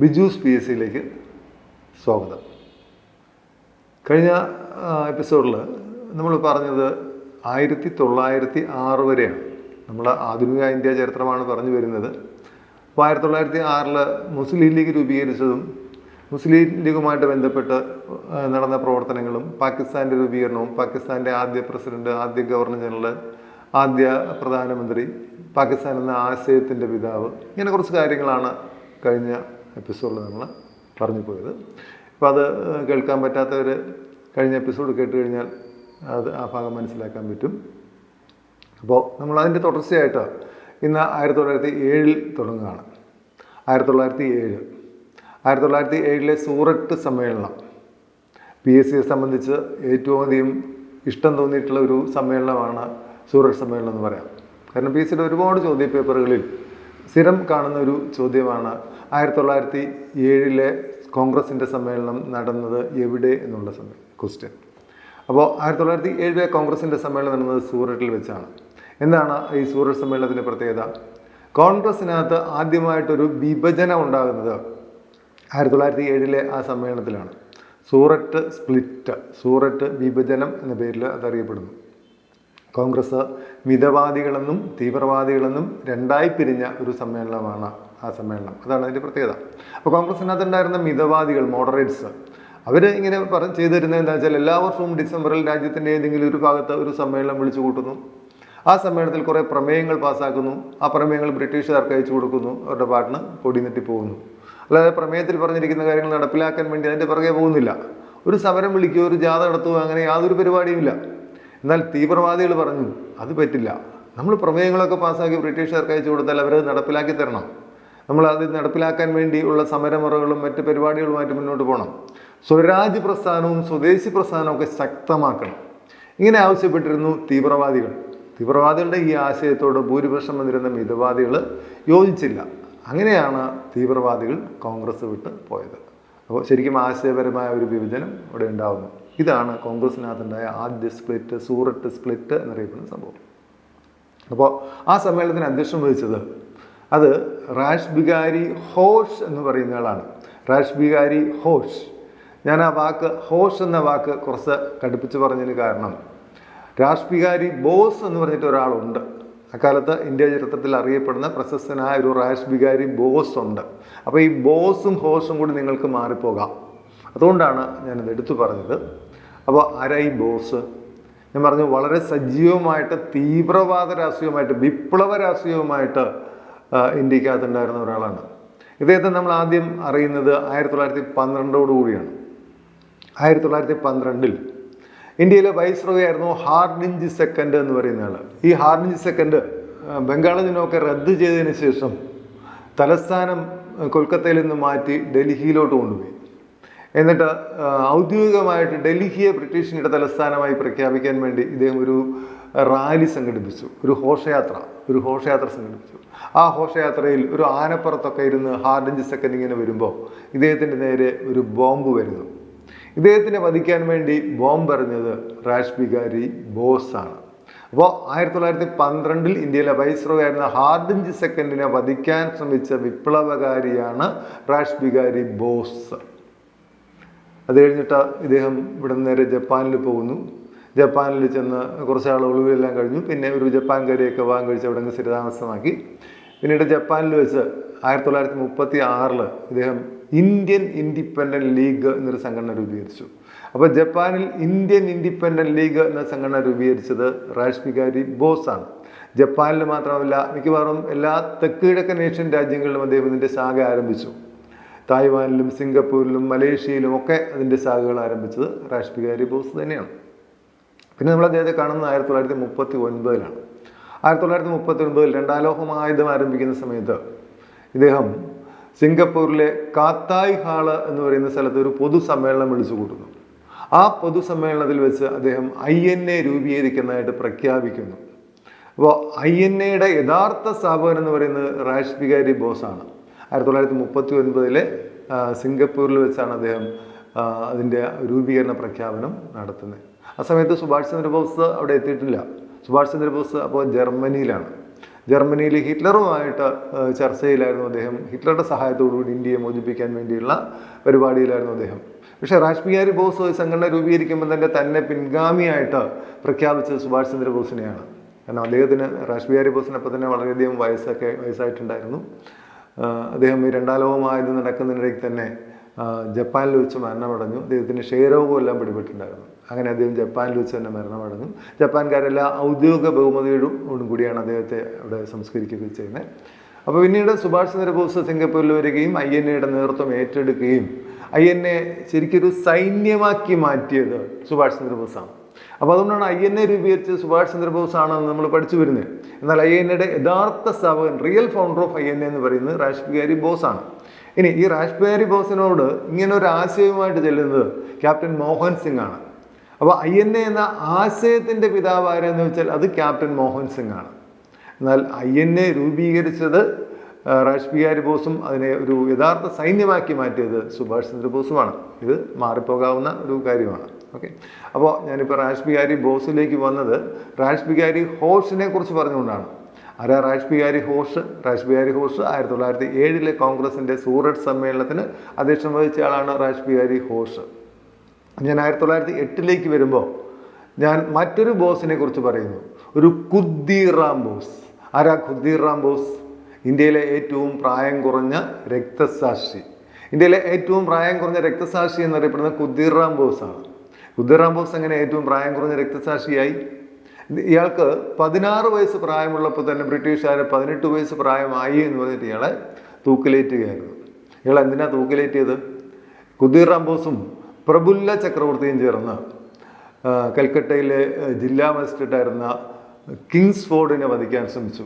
Byju's P S സിയിലേക്ക് സ്വാഗതം. കഴിഞ്ഞ എപ്പിസോഡിൽ നമ്മൾ പറഞ്ഞത് ആയിരത്തി തൊള്ളായിരത്തി ആറ് വരെയാണ്. നമ്മൾ ആധുനിക ഇന്ത്യ ചരിത്രമാണ് പറഞ്ഞു വരുന്നത്. അപ്പോൾ ആയിരത്തി തൊള്ളായിരത്തി ആറിൽ മുസ്ലിം ലീഗ് രൂപീകരിച്ചതും മുസ്ലിം ലീഗുമായിട്ട് ബന്ധപ്പെട്ട് നടന്ന പ്രവർത്തനങ്ങളും പാകിസ്ഥാന്റെ രൂപീകരണവും പാകിസ്ഥാന്റെ ആദ്യ പ്രസിഡന്റ് ആദ്യ ഗവർണർ ജനറൽ ആദ്യ പ്രധാനമന്ത്രി പാകിസ്ഥാൻ എന്ന ആശയത്തിന്റെ പിതാവ് ഇങ്ങനെ കുറച്ച് കാര്യങ്ങളാണ് കഴിഞ്ഞ എപ്പിസോഡിൽ നമ്മൾ പറഞ്ഞു പോയത് അപ്പോൾ അത് കേൾക്കാൻ പറ്റാത്തവർ കഴിഞ്ഞ എപ്പിസോഡ് കേട്ട് കഴിഞ്ഞാൽ അത് ആ ഭാഗം മനസ്സിലാക്കാൻ പറ്റും. അപ്പോൾ നമ്മൾ അതിന്റെ തുടർച്ചയായിട്ട് ഇന്ന് ആയിരത്തി തൊള്ളായിരത്തി ഏഴിൽ തുടങ്ങുകയാണ്. ആയിരത്തി തൊള്ളായിരത്തി ഏഴ് ആയിരത്തി തൊള്ളായിരത്തി ഏഴിലെ സൂററ്റ് സമ്മേളനം. പി എസ് സിയെ സംബന്ധിച്ച് ഏറ്റവും അധികം ഇഷ്ടം തോന്നിയിട്ടുള്ള ഒരു സമ്മേളനമാണ് സൂററ്റ് സമ്മേളനം എന്ന് പറയാം. കാരണം പി എസ് സിയുടെ ഒരുപാട് ചോദ്യ പേപ്പറുകളിൽ സ്ഥിരം കാണുന്ന ഒരു ചോദ്യമാണ്. ആയിരത്തി തൊള്ളായിരത്തി ഏഴിലെ കോൺഗ്രസിന്റെ സമ്മേളനം നടന്നത് എവിടെ എന്നുള്ള ക്വസ്റ്റ്യൻ അപ്പോൾ ആയിരത്തി തൊള്ളായിരത്തി ഏഴിലെ കോൺഗ്രസിന്റെ സമ്മേളനം നടന്നത് സൂററ്റിൽ വെച്ചാണ്. എന്താണ് ഈ സൂററ്റ് സമ്മേളനത്തിന്റെ പ്രത്യേകത? കോൺഗ്രസിനകത്ത് ആദ്യമായിട്ടൊരു വിഭജനം ഉണ്ടാകുന്നത് ആയിരത്തി തൊള്ളായിരത്തി ഏഴിലെ ആ സമ്മേളനത്തിലാണ്. സൂററ്റ് സ്പ്ലിറ്റ് സൂററ്റ് വിഭജനം എന്ന പേരിൽ അതറിയപ്പെടുന്നു. കോൺഗ്രസ് മിതവാദികളെന്നും തീവ്രവാദികളെന്നും രണ്ടായി പിരിഞ്ഞ ഒരു സമ്മേളനമാണ് ആ സമ്മേളനം. അതാണ് അതിന്റെ പ്രത്യേകത. അപ്പോൾ കോൺഗ്രസിനകത്ത് ഉണ്ടായിരുന്ന മിതവാദികൾ മോഡറേറ്റ്സ് അവർ ഇങ്ങനെ പറഞ്ഞ് ചെയ്തു തരുന്നത് എന്താ വെച്ചാൽ എല്ലാ വർഷവും ഡിസംബറിൽ രാജ്യത്തിന്റെ ഏതെങ്കിലും ഒരു ഭാഗത്ത് ഒരു സമ്മേളനം വിളിച്ചു കൂട്ടുന്നു. ആ സമ്മേളനത്തിൽ കുറേ പ്രമേയങ്ങൾ പാസ്സാക്കുന്നു. ആ പ്രമേയങ്ങൾ ബ്രിട്ടീഷുകാർക്ക് അയച്ചു കൊടുക്കുന്നു. അവരുടെ പാട്ടിന് പൊടി നെട്ടി പോകുന്നു. അല്ലാതെ പ്രമേയത്തിൽ പറഞ്ഞിരിക്കുന്ന കാര്യങ്ങൾ നടപ്പിലാക്കാൻ വേണ്ടി അതിന്റെ പുറകെ പോകുന്നില്ല. ഒരു സമരം വിളിക്കുകയോ ഒരു ജാഥ നടത്തുകയോ അങ്ങനെ യാതൊരു പരിപാടിയുമില്ല എന്നാൽ തീവ്രവാദികൾ പറഞ്ഞു അത് പറ്റില്ല. നമ്മൾ പ്രമേയങ്ങളൊക്കെ പാസ്സാക്കി ബ്രിട്ടീഷുകാർക്ക് അയച്ചു കൊടുത്താൽ അവരത് നടപ്പിലാക്കി തരണം. നമ്മൾ അത് നടപ്പിലാക്കാൻ വേണ്ടിയുള്ള സമരമുറകളും മറ്റ് പരിപാടികളുമായിട്ട് മുന്നോട്ട് പോകണം. സ്വരാജ് പ്രസ്ഥാനവും സ്വദേശി പ്രസ്ഥാനവും ഒക്കെ ശക്തമാക്കണം. ഇങ്ങനെ ആവശ്യപ്പെട്ടിരുന്നു തീവ്രവാദികൾ. തീവ്രവാദികളുടെ ഈ ആശയത്തോട് ഭൂരിപക്ഷം വന്നിരുന്ന മിതവാദികൾ യോജിച്ചില്ല. അങ്ങനെയാണ് തീവ്രവാദികൾ കോൺഗ്രസ് വിട്ട് പോയത്. അപ്പോൾ ശരിക്കും ആശയപരമായ ഒരു വിഭജനം ഇവിടെ ഉണ്ടാകുന്നു ഇതാണ് കോൺഗ്രസിനകത്തുണ്ടായ ആദ്യ സ്പ്ലിറ്റ് സൂററ്റ് സ്പ്ലിറ്റ് എന്നറിയപ്പെടുന്ന സംഭവം. അപ്പോൾ ആ സമ്മേളനത്തിന് അധ്യക്ഷം വഹിച്ചത് അത് റാഷ് ബിഗാരി ഹോഷ് എന്ന് പറയുന്ന ആളാണ്. റാഷ് ബിഗാരി ഹോഷ്. ഞാൻ ആ വാക്ക് ഹോഷ് എന്ന വാക്ക് കുറച്ച് കടുപ്പിച്ച് പറഞ്ഞതിന് കാരണം രാഷ് ബിഹാരി ബോസ് എന്ന് പറഞ്ഞിട്ട് ഒരാളുണ്ട്. അക്കാലത്ത് ഇന്ത്യ ചരിത്രത്തിൽ അറിയപ്പെടുന്ന പ്രശസ്തനായ ഒരു റാഷ് ബിഹാരി ബോസ് ഉണ്ട്. അപ്പോൾ ഈ ബോസും ഹോസും കൂടി നിങ്ങൾക്ക് മാറിപ്പോകാം. അതുകൊണ്ടാണ് ഞാനിത് എടുത്തു പറഞ്ഞത്. അപ്പോൾ ആരാ ഈ ബോസ്? ഞാൻ പറഞ്ഞു വളരെ സജീവമായിട്ട് തീവ്രവാദ രാഷ്ട്രീയമായിട്ട് വിപ്ലവ രാഷ്ട്രീയവുമായിട്ട് ഇന്ത്യക്കകത്തുണ്ടായിരുന്ന ഒരാളാണ്. ഇദ്ദേഹത്തെ നമ്മൾ ആദ്യം അറിയുന്നത് ആയിരത്തി തൊള്ളായിരത്തി പന്ത്രണ്ടോടു കൂടിയാണ്. ആയിരത്തി തൊള്ളായിരത്തി പന്ത്രണ്ടിൽ ഇന്ത്യയിലെ വൈസ്രോയി ആയിരുന്നു ഹാർഡിഞ്ച് സെക്കൻഡ് എന്ന് പറയുന്ന ആൾ ഈ ഹാർഡിഞ്ച് സെക്കൻഡ് ബംഗാളിൽ നിന്നൊക്കെ റദ്ദ് ചെയ്തതിന് ശേഷം തലസ്ഥാനം കൊൽക്കത്തയിൽ നിന്ന് മാറ്റി ഡൽഹിയിലോട്ട് കൊണ്ടുപോയി. എന്നിട്ട് ഔദ്യോഗികമായിട്ട് ഡൽഹിയെ ബ്രിട്ടീഷിന്റെ തലസ്ഥാനമായി പ്രഖ്യാപിക്കാൻ വേണ്ടി ഇദ്ദേഹം ഒരു റാലി സംഘടിപ്പിച്ചു. ഒരു ഘോഷയാത്ര ഒരു ഘോഷയാത്ര സംഘടിപ്പിച്ചു. ആ ഘോഷയാത്രയിൽ ഒരു ആനപ്പുറത്തൊക്കെ ഇരുന്ന് ഹാർഡഞ്ച് സെക്കൻഡ് ഇങ്ങനെ വരുമ്പോൾ ഇദ്ദേഹത്തിന്റെ നേരെ ഒരു ബോംബ് വരുന്നു. ഇദ്ദേഹത്തിനെ വധിക്കാൻ വേണ്ടി ബോംബ് എറിഞ്ഞത് റാഷ് ബികാരി ബോസാണ് അപ്പോൾ ആയിരത്തി തൊള്ളായിരത്തി പന്ത്രണ്ടിൽ ഇന്ത്യയിലെ വൈസ്രോയി ആയിരുന്ന ഹാർഡഞ്ച് സെക്കൻഡിനെ വധിക്കാൻ ശ്രമിച്ച വിപ്ലവകാരിയാണ് റാഷ് ബികാരി ബോസ്. അത് കഴിഞ്ഞിട്ട് ഇദ്ദേഹം ഇവിടെ നേരെ ജപ്പാനിൽ പോകുന്നു. ജപ്പാനിൽ ചെന്ന് കുറച്ച് ആൾ ഒളിവിലെല്ലാം കഴിഞ്ഞു. പിന്നെ ഒരു ജപ്പാൻകാരിയൊക്കെ വാങ്ങി കഴിച്ച് അവിടെ സ്ഥിരതാമസമാക്കി. പിന്നീട് ജപ്പാനിൽ വെച്ച് ആയിരത്തി തൊള്ളായിരത്തി മുപ്പത്തി ആറിൽ ഇദ്ദേഹം ഇന്ത്യൻ ഇൻഡിപെൻഡന്റ് ലീഗ് എന്നൊരു സംഘടന രൂപീകരിച്ചു. അപ്പോൾ ജപ്പാനിൽ ഇന്ത്യൻ ഇൻഡിപെൻഡന്റ് ലീഗ് എന്ന സംഘടന രൂപീകരിച്ചത് റാഷ് ബിഹാരി ബോസ് ആണ് ജപ്പാനിൽ മാത്രമല്ല മിക്കവാറും എല്ലാ തെക്ക് കിഴക്കൻ ഏഷ്യൻ രാജ്യങ്ങളിലും അദ്ദേഹം ഇതിന്റെ ശാഖ ആരംഭിച്ചു. തായ്വാനിലും സിംഗപ്പൂരിലും മലേഷ്യയിലും ഒക്കെ അതിന്റെ ശാഖകൾ ആരംഭിച്ചത് റാഷ് ബിഹാരി ബോസ് തന്നെയാണ്. പിന്നെ നമ്മൾ അദ്ദേഹത്തെ കാണുന്നത് ആയിരത്തി തൊള്ളായിരത്തി മുപ്പത്തി ഒൻപതിലാണ് ആയിരത്തി തൊള്ളായിരത്തി മുപ്പത്തി ഒൻപതിൽ രണ്ടാം ലോകമായുധം ആരംഭിക്കുന്ന സമയത്ത് ഇദ്ദേഹം സിംഗപ്പൂരിലെ കാത്തായ് ഹാൾ എന്ന് പറയുന്ന സ്ഥലത്ത് ഒരു പൊതുസമ്മേളനം വിളിച്ചു കൂട്ടുന്നു ആ പൊതുസമ്മേളനത്തിൽ വെച്ച് അദ്ദേഹം ഐ എൻ എ രൂപീകരിക്കുന്നതായിട്ട് പ്രഖ്യാപിക്കുന്നു. അപ്പോൾ ഐ എൻ എയുടെ യഥാർത്ഥ സ്ഥാപകൻ എന്ന് പറയുന്നത് റാഷ് ബിഹാരി ബോസാണ്. ആയിരത്തി തൊള്ളായിരത്തി മുപ്പത്തി ഒൻപതിലെ സിംഗപ്പൂരിൽ വെച്ചാണ് അദ്ദേഹം അതിന്റെ രൂപീകരണ പ്രഖ്യാപനം നടത്തുന്നത്. ആ സമയത്ത് സുഭാഷ് ചന്ദ്രബോസ് അവിടെ എത്തിയിട്ടില്ല. സുഭാഷ് ചന്ദ്രബോസ് അപ്പോൾ ജർമ്മനിയിലാണ്. ജർമ്മനിയിൽ ഹിറ്റ്ലറുമായിട്ട് ചർച്ചയിലായിരുന്നു അദ്ദേഹം. ഹിറ്റ്ലറുടെ സഹായത്തോടുകൂടി ഇന്ത്യയെ മോചിപ്പിക്കാൻ വേണ്ടിയുള്ള പരിപാടിയിലായിരുന്നു അദ്ദേഹം. പക്ഷേ രാജ് ബിഹാരി ബോസ് സംഘടന രൂപീകരിക്കുമ്പോൾ തന്നെ തന്നെ പിൻഗാമിയായിട്ട് പ്രഖ്യാപിച്ചത് സുഭാഷ് ചന്ദ്രബോസിനെയാണ്. കാരണം അദ്ദേഹത്തിന് രാജ് ബിഹാരി ബോസിനപ്പം തന്നെ വളരെയധികം വയസ്സൊക്കെ വയസ്സായിട്ടുണ്ടായിരുന്നു. അദ്ദേഹം ഈ രണ്ടാം ലോകമായത് നടക്കുന്നതിനിടയ്ക്ക് തന്നെ ജപ്പാനിൽ വെച്ച് മരണമടഞ്ഞു. അദ്ദേഹത്തിന് ക്ഷയരോഗം എല്ലാം പിടിപെട്ടിട്ടുണ്ടായിരുന്നു. അങ്ങനെ അദ്ദേഹം ജപ്പാനിൽ വെച്ച് തന്നെ മരണമടഞ്ഞു. ജപ്പാൻകാരെല്ലാം ഔദ്യോഗിക ബഹുമതിയോടും കൂടിയാണ് അദ്ദേഹത്തെ അവിടെ സംസ്കരിക്കുകയൊക്കെ ചെയ്യുന്നത്. അപ്പോൾ പിന്നീട് സുഭാഷ് ചന്ദ്രബോസ് സിംഗപ്പൂരിൽ വരികയും ഐ എൻ എയുടെ നേതൃത്വം ഏറ്റെടുക്കുകയും ഐ എൻ എ ശരിക്കൊരു സൈന്യമാക്കി മാറ്റിയത് സുഭാഷ് ചന്ദ്രബോസാണ്. അപ്പോൾ അതുകൊണ്ടാണ് ഐ എൻ എ രൂപീകരിച്ചത് സുഭാഷ് ചന്ദ്രബോസ് ആണെന്ന് നമ്മൾ പഠിച്ചു വരുന്നത്. എന്നാൽ ഐ എൻ എയുടെ യഥാർത്ഥ സ്ഥാപകൻ real founder of I N A എന്ന് പറയുന്നത് രാജ് ബിഹാരി ആണ്. ഇനി ഈ രാജ് ബിഹാരി ബോസിനോട് ഇങ്ങനെ ഒരു ആശയവുമായിട്ട് ചെല്ലുന്നത് ക്യാപ്റ്റൻ മോഹൻ സിംഗ് ആണ്. അപ്പോൾ ഐ എൻ എ എന്ന ആശയത്തിന്റെ പിതാവ് ആരെന്ന് വെച്ചാൽ അത് ക്യാപ്റ്റൻ മോഹൻ സിംഗ് ആണ്. എന്നാൽ ഐ എൻ എ രൂപീകരിച്ചത് രാജ് ബിഹാരി ബോസും അതിനെ ഒരു യഥാർത്ഥ സൈന്യമാക്കി മാറ്റിയത് സുഭാഷ് ചന്ദ്രബോസുമാണ്. ഇത് മാറിപ്പോകാവുന്ന ഒരു കാര്യമാണ്. ഓക്കെ അപ്പോൾ ഞാനിപ്പോൾ രാജ് ബിഹാരി ബോസിലേക്ക് വന്നത് രാജ് ബിഹാരി ഹോഴ്സിനെ കുറിച്ച് പറഞ്ഞുകൊണ്ടാണ്. ആരാ രാജ് ബിഹാരി ഘോഷ് രാജ് ബിഹാരി ഘോഷ് ആയിരത്തി തൊള്ളായിരത്തി ഏഴിലെ കോൺഗ്രസിന്റെ സൂററ്റ് സമ്മേളനത്തിന് അധ്യക്ഷം വഹിച്ച ആളാണ് രാജ് ബിഹാരി ഘോഷ് ഞാൻ ആയിരത്തി തൊള്ളായിരത്തി എട്ടിലേക്ക് വരുമ്പോൾ ഞാൻ മറ്റൊരു ബോസിനെ കുറിച്ച് പറയുന്നു. ഒരു ഖുദ്ദീറാം ബോസ്. ആരാ ഖുദ്ദീറാം ബോസ്? ഇന്ത്യയിലെ ഏറ്റവും പ്രായം കുറഞ്ഞ രക്തസാക്ഷി. ഇന്ത്യയിലെ ഏറ്റവും പ്രായം കുറഞ്ഞ രക്തസാക്ഷി എന്നറിയപ്പെടുന്ന ബോസ് ഖുദ്ദീറാം ബോസ് എങ്ങനെ ഏറ്റവും പ്രായം കുറഞ്ഞ രക്തസാക്ഷിയായി. ഇയാൾക്ക് പതിനാറ് വയസ്സ് പ്രായമുള്ളപ്പോൾ തന്നെ ബ്രിട്ടീഷുകാർ പതിനെട്ട് വയസ്സ് പ്രായമായി എന്ന് പറഞ്ഞിട്ട് ഇയാളെ തൂക്കിലേറ്റുകയായിരുന്നു. ഇയാൾ എന്തിനാ തൂക്കിലേറ്റിയത്? ഖുദ്ദീറാം ബോസും പ്രബുല്ല ചക്രവർത്തിയും ചേർന്ന് കൽക്കട്ടയിലെ ജില്ലാ മജിസ്ട്രേറ്റായിരുന്ന കിങ്സ് ഫോർഡിനെ വധിക്കാൻ ശ്രമിച്ചു.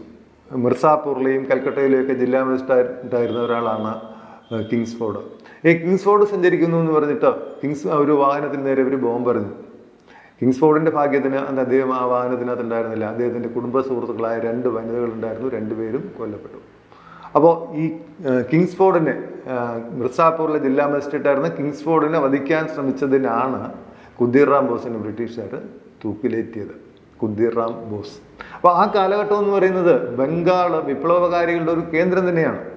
മിർസാപൂറിലെയും കൽക്കട്ടയിലെയൊക്കെ ജില്ലാ മജിസ്ട്രേറ്റ് ആയിരുന്ന ഒരാളാണ് ആ, കിങ്സ് ഫോർഡ് ഈ കിങ്സ് ഫോർഡ് സഞ്ചരിക്കുന്നു എന്ന് പറഞ്ഞിട്ട്? കിങ്സ് ഒരു വാഹനത്തിന് നേരെ ഒരു ബോംബ് എറിഞ്ഞു. കിങ്സ് ഫോർഡിന്റെ ഭാഗ്യത്തിന് അത് അദ്ദേഹം ആ വാഹനത്തിനകത്ത് ഉണ്ടായിരുന്നില്ല. അദ്ദേഹത്തിന്റെ കുടുംബ സുഹൃത്തുക്കളായ രണ്ട് വനിതകളുണ്ടായിരുന്നു. രണ്ടുപേരും കൊല്ലപ്പെട്ടു. അപ്പോൾ ഈ കിങ്സ്ഫോർഡിനെ മിർസാപൂറിലെ ജില്ലാ മജിസ്ട്രേറ്റ് ആയിരുന്ന കിങ്സ് ഫോർഡിനെ വധിക്കാൻ ശ്രമിച്ചതിനാണ് കുദ്ദീറാം ബോസിനെ ബ്രിട്ടീഷുകാർ തൂക്കിലേറ്റിയത്. കുദ്ദീറാം ബോസ്. അപ്പോൾ ആ കാലഘട്ടം എന്ന് പറയുന്നത് ബംഗാൾ വിപ്ലവകാരികളുടെ ഒരു കേന്ദ്രം തന്നെയാണ്.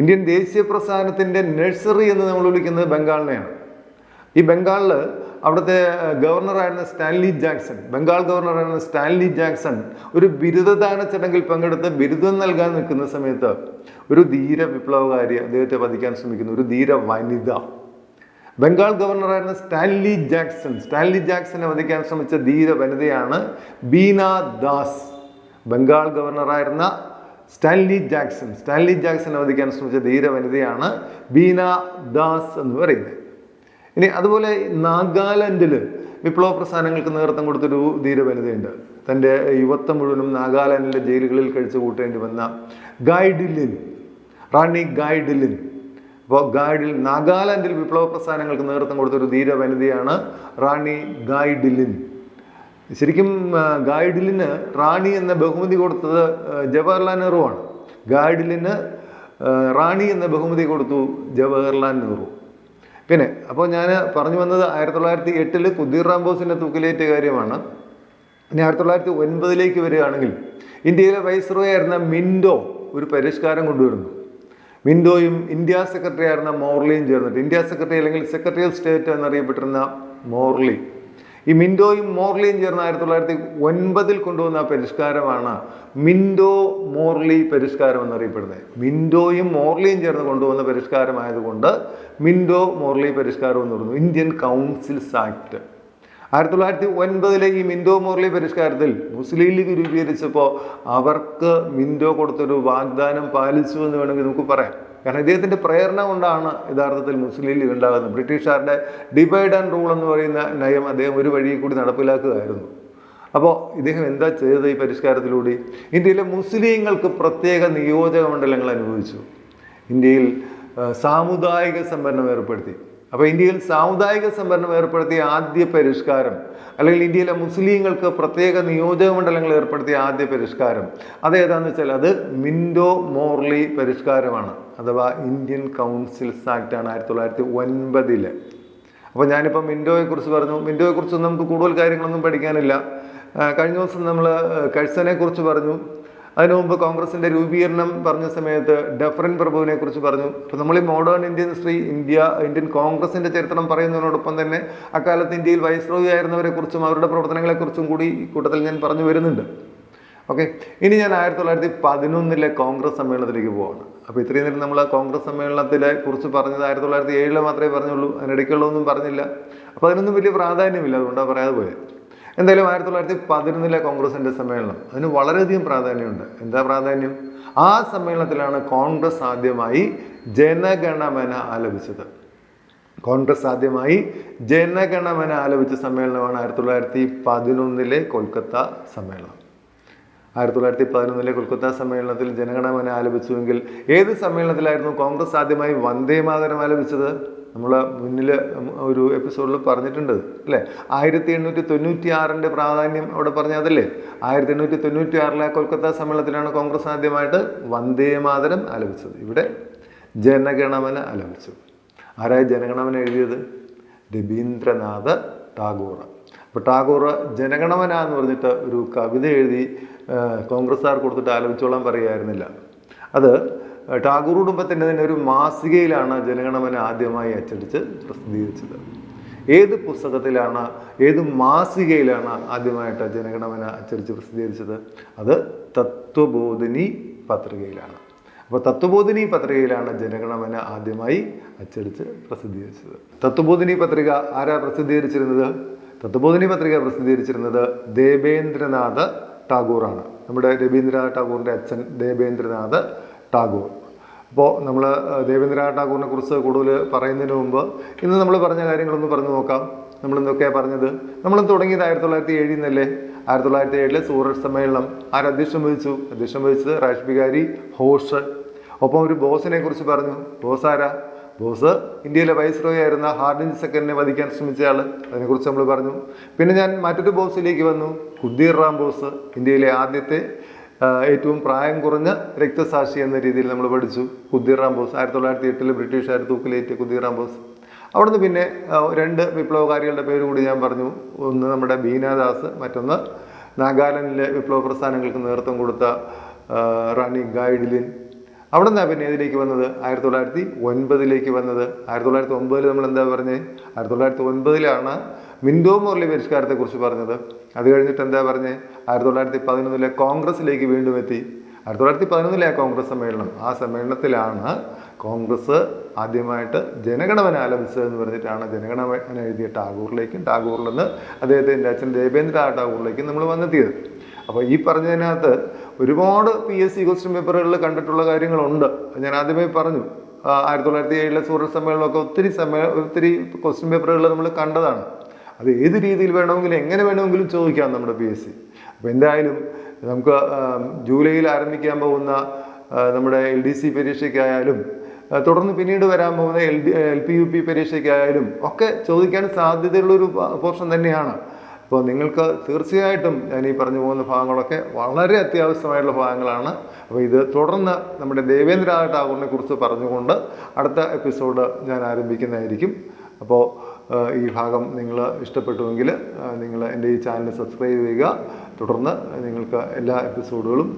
ഇന്ത്യൻ ദേശീയ പ്രസ്ഥാനത്തിന്റെ നഴ്സറി എന്ന് നമ്മൾ വിളിക്കുന്നത് ബംഗാളിനെയാണ്. ഈ ബംഗാളിൽ അവിടുത്തെ ഗവർണറായിരുന്ന സ്റ്റാൻലി ജാക്സൺ ബംഗാൾ ഗവർണറായിരുന്ന സ്റ്റാൻലി ജാക്സൺ ഒരു ബിരുദദാന ചടങ്ങിൽ പങ്കെടുത്ത് ബിരുദം നൽകാൻ നിൽക്കുന്ന സമയത്ത് ഒരു ധീര വിപ്ലവകാരി അദ്ദേഹത്തെ വധിക്കാൻ ശ്രമിക്കുന്നു ഒരു ധീര വനിത. ബംഗാൾ ഗവർണറായിരുന്ന സ്റ്റാൻലി ജാക്സൺ സ്റ്റാൻലി ജാക്സനെ വധിക്കാൻ ശ്രമിച്ച ധീര വനിതയാണ് ബീന ദാസ്. ബംഗാൾ ഗവർണറായിരുന്ന സ്റ്റാൻലി ജാക്സൺ. സ്റ്റാൻലി ജാക്സൺ അവധിക്കാൻ ശ്രമിച്ച ധീര വനിതയാണ് ബീന ദാസ് എന്ന് പറയുന്നത്. ഇനി അതുപോലെ നാഗാലാൻഡിൽ വിപ്ലവ പ്രസ്ഥാനങ്ങൾക്ക് നേതൃത്വം കൊടുത്തൊരു ധീര വനിതയുണ്ട്. തന്റെ യുവത്വം മുഴുവനും നാഗാലാൻഡിലെ ജയിലുകളിൽ കഴിച്ചു കൂട്ടേണ്ടി വന്ന ഗൈഡിലിൻ റാണി ഗൈഡിലിൻ അപ്പോൾ ഗൈഡിൽ നാഗാലാൻഡിൽ വിപ്ലവ പ്രസ്ഥാനങ്ങൾക്ക് നേതൃത്വം കൊടുത്തൊരു ധീര വനിതയാണ് റാണി ഗൈഡിലിൻ ശരിക്കും ഗൈഡിലിന് റാണി എന്ന ബഹുമതി കൊടുത്തത് ജവഹർലാൽ നെഹ്റു ആണ്. ഗൈഡിലിന് റാണി എന്ന ബഹുമതി കൊടുത്തു ജവഹർലാൽ നെഹ്റു. പിന്നെ അപ്പോൾ ഞാൻ പറഞ്ഞു വന്നത് ആയിരത്തി തൊള്ളായിരത്തി എട്ടിൽ കുദ്ദീറാം റാംബോസിന്റെ തൂക്കിലേറ്റ കാര്യമാണ്. ഇനി ആയിരത്തി തൊള്ളായിരത്തി ഒൻപതിലേക്ക് വരികയാണെങ്കിൽ ഇന്ത്യയിലെ വൈസ്രോയി ആയിരുന്ന മിൻഡോ ഒരു പരിഷ്കാരം കൊണ്ടുവരുന്നു. മിൻഡോയും ഇന്ത്യ സെക്രട്ടറി ആയിരുന്ന മോർലിയും ചേർന്നിട്ട് ഇന്ത്യ സെക്രട്ടറി അല്ലെങ്കിൽ സെക്രട്ടറി ഓഫ് സ്റ്റേറ്റ് എന്നറിയപ്പെട്ടിരുന്ന മോർലി. ഈ മിൻഡോയും മോർലിയും ചേർന്ന് ആയിരത്തി തൊള്ളായിരത്തി ഒൻപതിൽ കൊണ്ടുവന്ന പരിഷ്കാരമാണ് മിൻഡോ മോർലി പരിഷ്കാരം എന്നറിയപ്പെടുന്നത്. മിൻഡോയും മോർലിയും ചേർന്ന് കൊണ്ടുവന്ന പരിഷ്കാരമായതുകൊണ്ട് മിൻഡോ മോർലി പരിഷ്കാരം എന്ന് പറയുന്നു. Indian councils act. ആയിരത്തി തൊള്ളായിരത്തി ഒൻപതിലെ ഈ മിൻഡോ മോർലി പരിഷ്കാരത്തിൽ മുസ്ലിം ലീഗ് രൂപീകരിച്ചപ്പോൾ അവർക്ക് മിൻഡോ കൊടുത്തൊരു വാഗ്ദാനം പാലിച്ചു എന്ന് വേണമെങ്കിൽ നമുക്ക് പറയാം. കാരണം ഇദ്ദേഹത്തിന്റെ പ്രേരണ കൊണ്ടാണ് യഥാർത്ഥത്തിൽ മുസ്ലിം ലീഗ് ഉണ്ടാകുന്നത്. ബ്രിട്ടീഷുകാരുടെ ഡിവൈഡ് ആൻഡ് റൂൾ എന്ന് പറയുന്ന നയം അദ്ദേഹം ഒരു വഴി കൂടി നടപ്പിലാക്കുകയായിരുന്നു. അപ്പോൾ ഇദ്ദേഹം എന്താ ചെയ്തത് ഈ പരിഷ്കാരത്തിലൂടെ? ഇന്ത്യയിലെ മുസ്ലിങ്ങൾക്ക് പ്രത്യേക നിയോജക മണ്ഡലങ്ങൾ അനുഭവിച്ചു ഇന്ത്യയിൽ സാമുദായിക സംവരണം ഏർപ്പെടുത്തി. അപ്പോൾ ഇന്ത്യയിൽ സാമുദായിക സംവരണം ഏർപ്പെടുത്തിയ ആദ്യ പരിഷ്കാരം അല്ലെങ്കിൽ ഇന്ത്യയിലെ മുസ്ലിങ്ങൾക്ക് പ്രത്യേക നിയോജക മണ്ഡലങ്ങൾ ഏർപ്പെടുത്തിയ ആദ്യ പരിഷ്കാരം അതേതാന്ന് വെച്ചാൽ അത് മിൻഡോ മോർലി പരിഷ്കാരമാണ് അഥവാ ഇന്ത്യൻ കൗൺസിൽസ് ആക്ട് ആണ് ആയിരത്തി തൊള്ളായിരത്തി ഒൻപതിൽ. അപ്പോൾ ഞാനിപ്പോൾ മിൻഡോയെ കുറിച്ച് പറഞ്ഞു. മിൻഡോയെക്കുറിച്ച് നമുക്ക് കൂടുതൽ കാര്യങ്ങളൊന്നും പഠിക്കാനില്ല. കഴിഞ്ഞ ദിവസം നമ്മൾ കഴ്സനെ കുറിച്ച് പറഞ്ഞു. അതിനു മുമ്പ് കോൺഗ്രസിന്റെ രൂപീകരണം പറഞ്ഞ സമയത്ത് ഡെഫറൻ പ്രഭുവിനെ കുറിച്ച് പറഞ്ഞു. ഇപ്പൊ നമ്മൾ ഈ modern Indian history India Indian കോൺഗ്രസിന്റെ ചരിത്രം പറയുന്നതിനോടൊപ്പം തന്നെ അക്കാലത്ത് ഇന്ത്യയിൽ വൈസ്രോയി ആയിരുന്നവരെ കുറിച്ചും അവരുടെ പ്രവർത്തനങ്ങളെ കുറിച്ചും കൂടി ഈ കൂട്ടത്തിൽ ഞാൻ പറഞ്ഞു വരുന്നുണ്ട്. ഓക്കെ? ഇനി ഞാൻ ആയിരത്തി തൊള്ളായിരത്തി പതിനൊന്നിലെ കോൺഗ്രസ് സമ്മേളനത്തിലേക്ക് പോവാണ്. അപ്പോൾ ഇത്രയും നേരം നമ്മൾ കോൺഗ്രസ് സമ്മേളനത്തിലെ കുറിച്ച് പറഞ്ഞത് ആയിരത്തി തൊള്ളായിരത്തി ഏഴിലെ മാത്രമേ പറഞ്ഞുള്ളൂ. അതിനിടയ്ക്കുള്ളതൊന്നും പറഞ്ഞില്ല. അപ്പോൾ അതിനൊന്നും വലിയ പ്രാധാന്യമില്ല. അതുകൊണ്ടാണ് പറയാതെ പോയത്. എന്തായാലും ആയിരത്തി തൊള്ളായിരത്തി പതിനൊന്നിലെ കോൺഗ്രസിന്റെ സമ്മേളനം. അതിന് വളരെയധികം പ്രാധാന്യമുണ്ട്. എന്താ പ്രാധാന്യം? ആ സമ്മേളനത്തിലാണ് കോൺഗ്രസ് ആദ്യമായി ജനഗണമന ആലപിച്ചത്. കോൺഗ്രസ് ആദ്യമായി ജനഗണമന ആലപിച്ച സമ്മേളനമാണ് ആയിരത്തി തൊള്ളായിരത്തി പതിനൊന്നിലെ കൊൽക്കത്ത സമ്മേളനം. ആയിരത്തി തൊള്ളായിരത്തി പതിനൊന്നിലെ കൊൽക്കത്ത സമ്മേളനത്തിൽ ജനഗണമന ആലപിച്ചുവെങ്കിൽ ഏത് സമ്മേളനത്തിലായിരുന്നു കോൺഗ്രസ് ആദ്യമായി വന്ദേ മാതരം ആലപിച്ചത്? നമ്മൾ മുന്നിൽ ഒരു എപ്പിസോഡിൽ പറഞ്ഞിട്ടുണ്ട് അല്ലേ? ആയിരത്തി എണ്ണൂറ്റി തൊണ്ണൂറ്റി ആറിന്റെ പ്രാധാന്യം അവിടെ പറഞ്ഞാൽ അതല്ലേ ആയിരത്തി എണ്ണൂറ്റി തൊണ്ണൂറ്റി ആറിലെ കൊൽക്കത്ത സമ്മേളനത്തിലാണ് കോൺഗ്രസ് ആദ്യമായിട്ട് വന്ദേ മാതരം ആലപിച്ചത്. ഇവിടെ ജനഗണമന ആലപിച്ചു. ആരായി ജനഗണമന എഴുതിയത്? രവീന്ദ്രനാഥ് ടാഗോർ. അപ്പോൾ ടാഗോർ ജനഗണമന എന്ന് പറഞ്ഞിട്ട് ഒരു കവിത എഴുതി കോൺഗ്രസ്സുകാർ കൊടുത്തിട്ട് ആലപിച്ചോളാൻ പറയുമായിരുന്നില്ല അത് ടാഗോർ കുടുംബത്തിന്റെ തന്നെ ഒരു മാസികയിലാണ് ജനഗണമന ആദ്യമായി അച്ചടിച്ച് പ്രസിദ്ധീകരിച്ചത്. ഏത് പുസ്തകത്തിലാണ് ഏത് മാസികയിലാണ് ആദ്യമായിട്ട് ജനഗണമന അച്ചടിച്ച് പ്രസിദ്ധീകരിച്ചത്? അത് തത്വബോധിനി പത്രികയിലാണ്. അപ്പോൾ തത്വബോധിനി പത്രികയിലാണ് ജനഗണമന ആദ്യമായി അച്ചടിച്ച് പ്രസിദ്ധീകരിച്ചത്. തത്വബോധിനി പത്രിക ആരാ പ്രസിദ്ധീകരിച്ചിരുന്നത്? തത്വബോധിനി പത്രിക പ്രസിദ്ധീകരിച്ചിരുന്നത് ദേവേന്ദ്രനാഥ് ടാഗോറാണ്. നമ്മുടെ രവീന്ദ്രനാഥ് ടാഗോറിന്റെ അച്ഛൻ ദേവേന്ദ്രനാഥ് ടാഗോർ. അപ്പോൾ നമ്മൾ ദേവേന്ദ്രനാഥ് ടാഗോറിനെ കുറിച്ച് കൂടുതൽ പറയുന്നതിന് മുമ്പ് ഇന്ന് നമ്മൾ പറഞ്ഞ കാര്യങ്ങളൊന്ന് പറഞ്ഞു നോക്കാം. നമ്മൾ എന്തൊക്കെയാണ് പറഞ്ഞത്? നമ്മൾ തുടങ്ങിയത് ആയിരത്തി തൊള്ളായിരത്തി ഏഴിൽ നിന്നല്ലേ? ആയിരത്തി തൊള്ളായിരത്തി ഏഴിലെ സൂററ്റ് സമ്മേളനം. ആര് അധ്യക്ഷം വഹിച്ചു? അധ്യക്ഷം വഹിച്ചത് രാജ് ബിഹാരി ഹോഷ്. ഒപ്പം ഒരു ബോസിനെ കുറിച്ച് പറഞ്ഞു. ബോസ് ആരാ? ബോസ് ഇന്ത്യയിലെ വൈസ്രോയി ആയിരുന്ന ഹാർഡിൻ സെക്കൻഡിനെ വധിക്കാൻ ശ്രമിച്ചയാൾ അതിനെക്കുറിച്ച് നമ്മൾ പറഞ്ഞു. പിന്നെ ഞാൻ മറ്റൊരു ബോസിലേക്ക് വന്നു. കുദ്ദീർ റാം ബോസ് ഇന്ത്യയിലെ ആദ്യത്തെ ഏറ്റവും പ്രായം കുറഞ്ഞ രക്തസാക്ഷി എന്ന രീതിയിൽ നമ്മൾ പഠിച്ചു. കുദ്ദീറാം ബോസ് ആയിരത്തി തൊള്ളായിരത്തി എട്ടിൽ ബ്രിട്ടീഷുകാർ തൂക്കിലേറ്റ് കുദ്ദീറാം ബോസ് അവിടുന്ന് പിന്നെ രണ്ട് വിപ്ലവകാരികളുടെ പേര് കൂടി ഞാൻ പറഞ്ഞു. ഒന്ന് നമ്മുടെ ബീനാദാസ് മറ്റൊന്ന് നാഗാലാൻഡിലെ വിപ്ലവ പ്രസ്ഥാനങ്ങൾക്ക് നേതൃത്വം കൊടുത്ത റാണി ഗൈഡ്ലിൻ അവിടെ നിന്നാണ് പിന്നെ ഇതിലേക്ക് വന്നത്? ആയിരത്തി തൊള്ളായിരത്തി ഒൻപതിലേക്ക് വന്നത്. ആയിരത്തി തൊള്ളായിരത്തി ഒൻപതിൽ നമ്മൾ എന്താ പറഞ്ഞത് ആയിരത്തി തൊള്ളായിരത്തി ഒൻപതിലാണ് മിൻഡോ മോർലി പരിഷ്കാരത്തെക്കുറിച്ച് പറഞ്ഞത്. അത് കഴിഞ്ഞിട്ട് എന്താ പറഞ്ഞ്? ആയിരത്തി തൊള്ളായിരത്തി പതിനൊന്നിലെ കോൺഗ്രസ്സിലേക്ക് വീണ്ടും എത്തി. ആയിരത്തി തൊള്ളായിരത്തി പതിനൊന്നിലെ കോൺഗ്രസ് സമ്മേളനം. ആ സമ്മേളനത്തിലാണ് കോൺഗ്രസ് ആദ്യമായിട്ട് ജനഗണമന ആലപിച്ചത് എന്ന് പറഞ്ഞിട്ടാണ് ജനഗണമന എഴുതിയ ടാഗോറിലേക്കും ടാഗോറിൽ നിന്ന് അദ്ദേഹത്തിന്റെ അച്ഛൻ ദേവേന്ദ്ര ടാഗോറിലേക്കും നമ്മൾ വന്നെത്തിയത്. അപ്പോൾ ഈ പറഞ്ഞതിനകത്ത് ഒരുപാട് പി എസ് സി ക്വസ്റ്റ്യൻ പേപ്പറുകളിൽ കണ്ടിട്ടുള്ള കാര്യങ്ങളുണ്ട്. ഞാൻ ആദ്യമേ പറഞ്ഞു. ആയിരത്തി തൊള്ളായിരത്തി ഏഴിലെ സൂറൽ സമ്മേളനമൊക്കെ ഒത്തിരി സമയ ഒത്തിരി ക്വസ്റ്റ്യൻ പേപ്പറുകളിൽ നമ്മൾ കണ്ടതാണ്. അത് ഏത് രീതിയിൽ വേണമെങ്കിലും എങ്ങനെ വേണമെങ്കിലും ചോദിക്കാം നമ്മുടെ പി എസ് സി അപ്പോൾ എന്തായാലും നമുക്ക് ജൂലൈയിൽ ആരംഭിക്കാൻ പോകുന്ന നമ്മുടെ എൽ ഡി സി പരീക്ഷയ്ക്കായാലും തുടർന്ന് പിന്നീട് വരാൻ പോകുന്ന L D L P U P പരീക്ഷയ്ക്കായാലും ഒക്കെ ചോദിക്കാൻ സാധ്യതയുള്ളൊരു പോർഷൻ തന്നെയാണ്. അപ്പോൾ നിങ്ങൾക്ക് തീർച്ചയായിട്ടും ഞാൻ ഈ പറഞ്ഞു പോകുന്ന ഭാഗങ്ങളൊക്കെ വളരെ അത്യാവശ്യമായിട്ടുള്ള ഭാഗങ്ങളാണ്. അപ്പോൾ ഇത് തുടർന്ന് നമ്മുടെ ദേവേന്ദ്ര ടാഗോറിനെ കുറിച്ച് പറഞ്ഞുകൊണ്ട് അടുത്ത എപ്പിസോഡ് ഞാൻ ആരംഭിക്കുന്നതായിരിക്കും. അപ്പോൾ ഈ ഭാഗം നിങ്ങൾ ഇഷ്ടപ്പെട്ടുവെങ്കിൽ നിങ്ങൾ എന്റെ ഈ ചാനൽ സബ്സ്ക്രൈബ് ചെയ്യുക. തുടർന്ന് നിങ്ങൾക്ക് എല്ലാ എപ്പിസോഡുകളും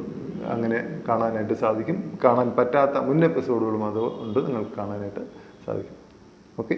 അങ്ങനെ കാണാനായിട്ട് സാധിക്കും. കാണാൻ പറ്റാത്ത മുൻ എപ്പിസോഡുകളും അതുകൊണ്ട് നിങ്ങൾക്ക് കാണാനായിട്ട് സാധിക്കും. ഓക്കെ?